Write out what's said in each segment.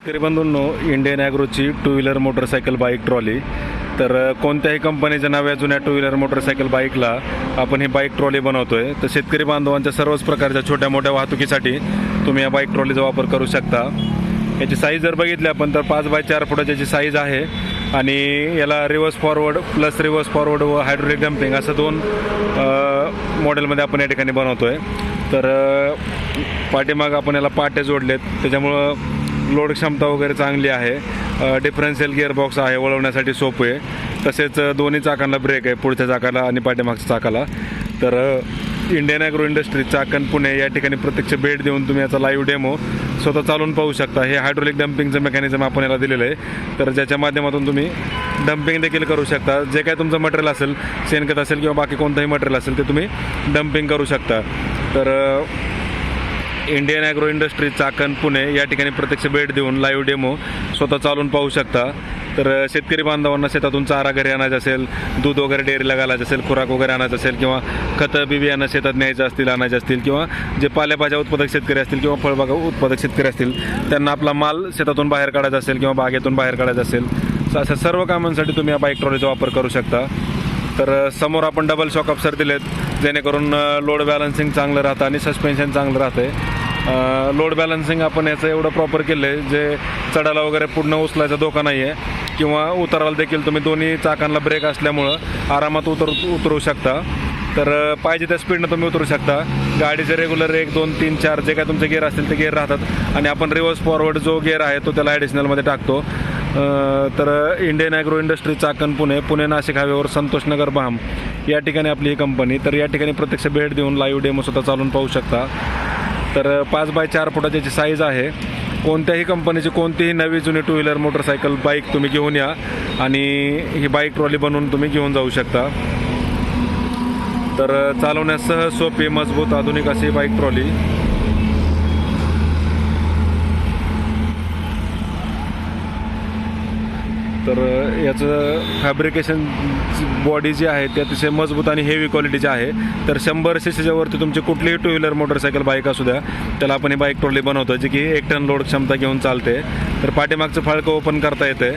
शेतकरी बंधूंनो Indian ॲग्रोची two wheeler motorcycle bike trolley तर कोणत्याही कंपनीच्या नव्या जुन्या टू व्हीलर मोटरसायकल बाईकला आपण ही बाईक ट्रॉली बनवतोय. तर शेतकरी बांधवांच्या सर्वच प्रकारच्या छोट्या मोठ्या वाहतुकीसाठी तुम्ही या बाईक ट्रॉलीचा वापर करू शकता. याची साईज जर बघितली आपण तर पाच बाय चार फुटाची याची साईज आहे. आणि याला reverse forward plus reverse forward व हायड्रोलिक डम्पिंग असं दोन मॉडेलमध्ये आपण या ठिकाणी बनवतोय. तर पाठीमाग आपण याला पाट्या जोडलेत. त्याच्यामुळं लोड क्षमता वगैरे चांगली आहे. डिफरन्शियल गिअरबॉक्स आहे वळवण्यासाठी सोपं आहे. तसेच दोन्ही चाकांना ब्रेक आहे पुढच्या चाकाला आणि पाठीमागच्या चाकाला. तर Indian agro industry Chakan Pune या ठिकाणी प्रत्यक्ष भेट देऊन तुम्ही याचा लाईव्ह डेमो स्वतः चालून पाहू शकता. हे हायड्रोलिक डम्पिंगचं मेकॅनिझम आपण याला दिलेलं आहे. तर ज्याच्या माध्यमातून तुम्ही डम्पिंग देखील करू शकता. जे काय तुमचं मटेरियल असेल शेणखत असेल किंवा बाकी कोणतंही मटेरियल असेल ते तुम्ही डम्पिंग करू शकता. तर Indian agro industry Chakan Pune या ठिकाणी प्रत्यक्ष भेट देऊन लाईव्ह डेमो स्वतः चालून पाहू शकता. तर शेतकरी बांधवांना शेतातून चारा घरी आणायचं असेल दूध वगैरे डेअरीला घालायचं असेल खुराक वगैरे आणायचं असेल किंवा खतं बी बियाणं शेतात न्यायचं असतील आणायचे असतील किंवा जे पालेभाज्या उत्पादक शेतकरी असतील किंवा फळबागा उत्पादक शेतकरी असतील त्यांना आपला माल शेतातून बाहेर काढायचा असेल किंवा बागेतून बाहेर काढायचा असेल. तर अशा सर्व कामांसाठी तुम्ही या बाईक ट्रॉलीचा वापर करू शकता. तर समोर आपण डबल शॉक अप्सर दिलेत जेणेकरून लोड बॅलन्सिंग चांगलं राहतं आणि सस्पेन्शन चांगलं राहतं आहे लोड बॅलन्सिंग आपण याचं एवढं प्रॉपर केलं आहे जे चढायला वगैरे पूर्ण उचलायचा धोका नाही आहे किंवा उतरायला देखील तुम्ही दोन्ही चाकांना ब्रेक असल्यामुळं आरामात उतर उतरू शकता. तर पाहिजे त्या स्पीडनं तुम्ही उतरू शकता. गाडीचे रेग्युलर एक दोन तीन चार जे काय तुमचे गिअर असतील ते गिअर राहतात. आणि आपण रिव्हर्स फॉरवर्ड जो गिअर आहे तो त्याला ॲडिशनलमध्ये टाकतो. तर Indian agro industry Chakan Pune Pune Nashik हायवेवर संतोषनगर बाम. या ठिकाणी आपली ही कंपनी तर या ठिकाणी प्रत्यक्ष भेट देऊन लाईव्ह डेमो स्वतः चालून पाहू शकता. तर पाच बाय चार फुटाची याची साईज आहे. कोणत्याही कंपनीची कोणतीही नवी जुनी टू व्हीलर मोटरसायकल बाईक तुम्ही घेऊन या. आणि ही बाईक ट्रॉली बनवून तुम्ही घेऊन जाऊ शकता. तर चालवण्यास सहज सोपी मजबूत आधुनिक अशी बाईक ट्रॉली तर याचं फॅब्रिकेशन बॉडी जी आहे ती अतिशय मजबूत आणि हेवी क्वालिटीची आहे. तर शंभर सी सीच्यावरती तुमची कुठलीही टू व्हीलर मोटरसायकल बाईक असू द्या त्याला आपण ही बाईक ट्रॉली बनवतो जी की एक टन लोड क्षमता घेऊन चालते. तर पाठीमागचं फाळकं ओपन करता येते.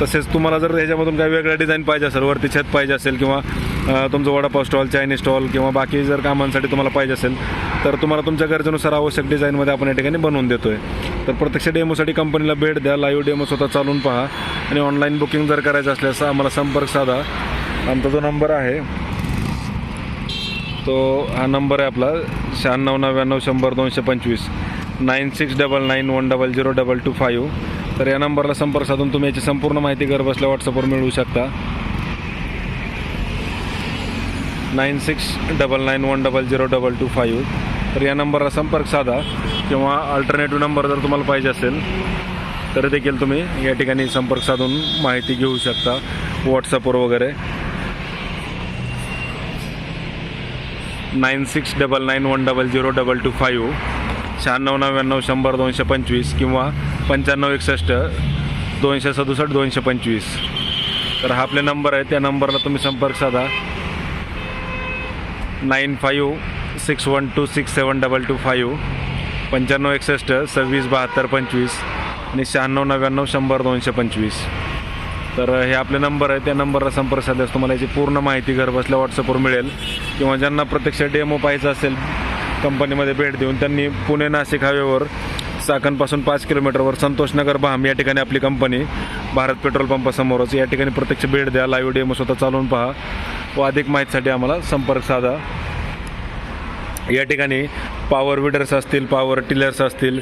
तसेच तुम्हाला जर ह्याच्यामधून काही वेगळा डिझाईन पाहिजे असेल वरती छत पाहिजे असेल किंवा तुमचं वडापाव स्टॉल चायनीज स्टॉल किंवा बाकी जर कामांसाठी तुम्हाला पाहिजे असेल तर तुम्हाला तुमच्या गरजेनुसार आवश्यक डिझाईनमध्ये आपण या ठिकाणी बनवून देतोय. तर प्रत्यक्ष डेमोसाठी कंपनीला भेट द्या लाईव्ह डेमो स्वतः चालून पहा आणि ऑनलाईन बुकिंग जर करायचं असल्यास आम्हाला संपर्क साधा. आमचा जो नंबर आहे तो हा नंबर आहे आपला शहाण्णव नव्याण्णव शंभर दोनशे पंचवीस nine six double nine one double zero double two five. तर या नंबरला संपर्क साधून तुम्ही याची संपूर्ण माहिती घरबसल्या व्हॉट्सअपवर मिळवू शकता. Nine six double nine one double zero double two five तर या नंबरला संपर्क साधा किंवा अल्टरनेटिव्ह नंबर जर तुम्हाला पाहिजे असेल तर देखील तुम्ही या ठिकाणी संपर्क साधून माहिती घेऊ शकता व्हॉट्सअपवर वगैरे nine six double nine one double zero double two five शहाण्णव नव्याण्णव शंभर दोनशे पंचवीस किंवा पंच्याण्णव एकसष्ट दोनशे सदुसष्ट दोनशे पंचवीस तर हा आपले नंबर आहे त्या नंबरला तुम्ही संपर्क साधा nine five six one two six seven double two five पंच्याण्णव एकसष्ट सव्वीस बहात्तर पंचवीस आणि शहाण्णव नव्याण्णव शंभर दोनशे पंचवीस. तर हे आपले नंबर आहे त्या नंबरला संपर्क साधल्यास तुम्हाला याची पूर्ण माहिती घरबसल्या व्हॉट्सअपवर मिळेल. किंवा ज्यांना प्रत्यक्ष डेमो पाहायचा असेल कंपनीमध्ये भेट देऊन त्यांनी पुणे नाशिक हायवेवर चाकणपासून पाच किलोमीटरवर संतोषनगर भाम या ठिकाणी आपली कंपनी भारत पेट्रोल पंपासमोरच या ठिकाणी प्रत्यक्ष भेट द्या. लाईव्ह डेमो स्वतः चालवून पहा. व अधिक माहितीसाठी आम्हाला संपर्क साधा. या ठिकाणी पॉवर विडर्स असतील पॉवर टिलर्स असतील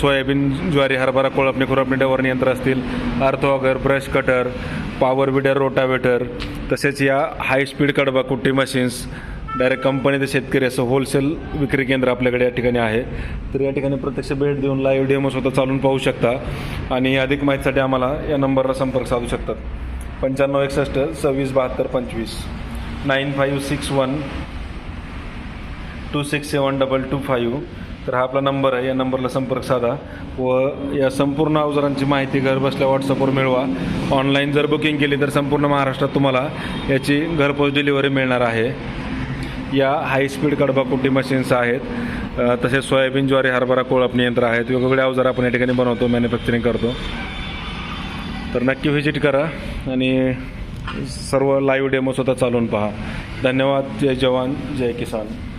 सोयाबीन ज्वारी हरभरा कोळपणी खुरपणे डवरणी यंत्र असतील अर्थवागर brush cutter power weeder rotavator तसेच या हाय स्पीड कडबा कुट्टी मशीन्स डायरेक्ट कंपनी ते शेतकरी असं होलसेल विक्री केंद्र आपल्याकडे या ठिकाणी आहे. तर या ठिकाणी प्रत्यक्ष भेट देऊन लाईव्ह डेमो स्वतः चालून पाहू शकता आणि अधिक माहितीसाठी आम्हाला या नंबरला संपर्क साधू शकतात पंच्याण्णव एकसष्ट सव्वीस बहात्तर पंचवीस. Nine five six one two six seven double two five. तर हा आपला नंबर आहे. या नंबरला संपर्क साधा व या संपूर्ण अवजारांची माहिती घरबसल्या व्हॉट्सअपवर मिळवा. ऑनलाईन जर बुकिंग केली तर संपूर्ण महाराष्ट्रात तुम्हाला याची घरपोच डिलिव्हरी मिळणार आहे. या हाय स्पीड कडबाकुटी मशीन्स आहेत. तसेच सोयाबीन ज्वारी हरभरा कोळपणी यंत्र आहेत. वेगवेगळे अवजार आपण या ठिकाणी बनवतो मॅन्युफॅक्चरिंग करतो. तर नक्की व्हिजिट करा आणि सर्व लाईव्ह डेमो स्वतः चालवून पहा. धन्यवाद. जय जवान जय किसान.